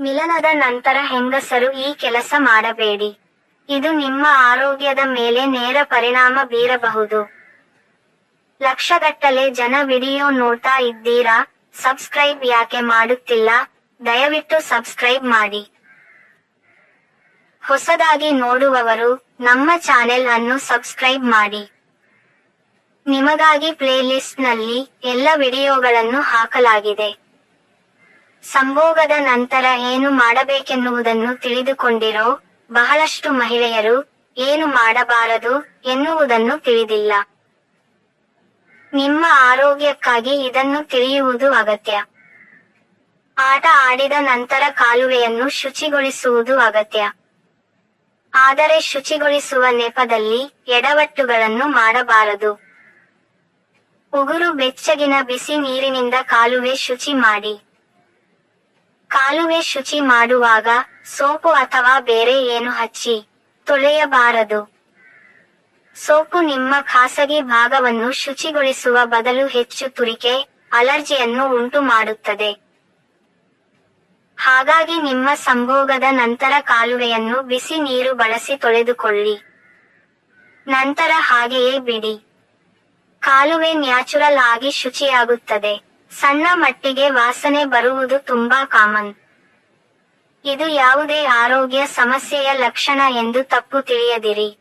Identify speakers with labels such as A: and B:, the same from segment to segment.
A: ಮಿಲನದ ನಂತರ ಹೆಂಗಸರು ಈ ಕೆಲಸ ಮಾಡಬೇಡಿ. ಇದು ನಿಮ್ಮ ಆರೋಗ್ಯದ ಮೇಲೆ ನೇರ ಪರಿಣಾಮ ಬೀರಬಹುದು. ಲಕ್ಷಗಟ್ಟಲೆ ಜನ ವಿಡಿಯೋ ನೋಡ್ತಾ ಇದ್ದೀರಾ? ಸಬ್ಸ್ಕ್ರೈಬ್ ಯಾಕೆ ಮಾಡುತ್ತಿಲ್ಲ? ದಯವಿಟ್ಟು ಸಬ್ಸ್ಕ್ರೈಬ್ ಮಾಡಿ. ಹೊಸದಾಗಿ ನೋಡುವವರು ನಮ್ಮ ಚಾನೆಲ್ ಅನ್ನು ಸಬ್ಸ್ಕ್ರೈಬ್ ಮಾಡಿ. ನಿಮಗಾಗಿ ಪ್ಲೇಲಿಸ್ಟ್ನಲ್ಲಿ ಎಲ್ಲ ವಿಡಿಯೋಗಳನ್ನು ಹಾಕಲಾಗಿದೆ. ಸಂಭೋಗದ ನಂತರ ಏನು ಮಾಡಬೇಕೆನ್ನುವುದನ್ನು ತಿಳಿದುಕೊಂಡಿರೋ ಬಹಳಷ್ಟು ಮಹಿಳೆಯರು ಏನು ಮಾಡಬಾರದು ಎನ್ನುವುದನ್ನು ತಿಳಿದಿಲ್ಲ. ನಿಮ್ಮ ಆರೋಗ್ಯಕ್ಕಾಗಿ ಇದನ್ನು ತಿಳಿಯುವುದು ಅಗತ್ಯ. ಆಟ ಆಡಿದ ನಂತರ ಕಾಲುವೆಯನ್ನು ಶುಚಿಗೊಳಿಸುವುದು ಅಗತ್ಯ. ಆದರೆ ಶುಚಿಗೊಳಿಸುವ ನೆಪದಲ್ಲಿ ಎಡವಟ್ಟುಗಳನ್ನು ಮಾಡಬಾರದು. ಉಗುರು ಬೆಚ್ಚಗಿನ ಬಿಸಿ ನೀರಿನಿಂದ ಕಾಲುವೆ ಶುಚಿ ಮಾಡಿ. ಕಾಲುವೆ ಶುಚಿ ಮಾಡುವಾಗ ಸೋಪು ಅಥವಾ ಬೇರೆ ಏನು ಹಚ್ಚಿ ತೊಳೆಯಬಾರದು. ಸೋಪು ನಿಮ್ಮ ಖಾಸಗಿ ಭಾಗವನ್ನು ಶುಚಿಗೊಳಿಸುವ ಬದಲು ಹೆಚ್ಚು ತುರಿಕೆ, ಅಲರ್ಜಿಯನ್ನು ಉಂಟು ಮಾಡುತ್ತದೆ ಹಾಗಾಗಿ ನಿಮ್ಮ ಸಂಭೋಗದ ನಂತರ ಕಾಲುವೆಯನ್ನು ಬಿಸಿ ನೀರು ಬಳಸಿ ತೊಳೆದುಕೊಳ್ಳಿ. ನಂತರ ಹಾಗೆಯೇ ಬಿಡಿ. ಕಾಲುವೆ ನ್ಯಾಚುರಲ್ ಆಗಿ ಶುಚಿಯಾಗುತ್ತದೆ. ಸಣ್ಣ ಮಟ್ಟಿಗೆ ವಾಸನೆ ಬರುವುದು ತುಂಬಾ ಕಾಮನ್. ಇದು ಯಾವುದೇ ಆರೋಗ್ಯ ಸಮಸ್ಯೆಯ ಲಕ್ಷಣ ಎಂದು ತಪ್ಪು ತಿಳಿಯದಿರಿ.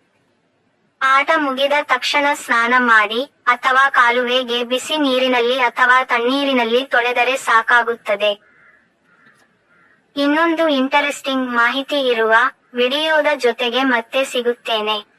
A: ಆಟ ಮುಗಿದ ತಕ್ಷಣ ಸ್ನಾನ ಮಾಡಿ, ಅಥವಾ ಕಾಲುವೆಗೆ ಬಿಸಿ ನೀರಿನಲ್ಲಿ ಅಥವಾ ತಣ್ಣೀರಿನಲ್ಲಿ ತೊಳೆದರೆ ಸಾಕಾಗುತ್ತದೆ. ಇನ್ನೊಂದು ಇಂಟರೆಸ್ಟಿಂಗ್ ಮಾಹಿತಿ ಇರುವ ವಿಡಿಯೋದ ಜೊತೆಗೆ ಮತ್ತೆ ಸಿಗುತ್ತೇನೆ.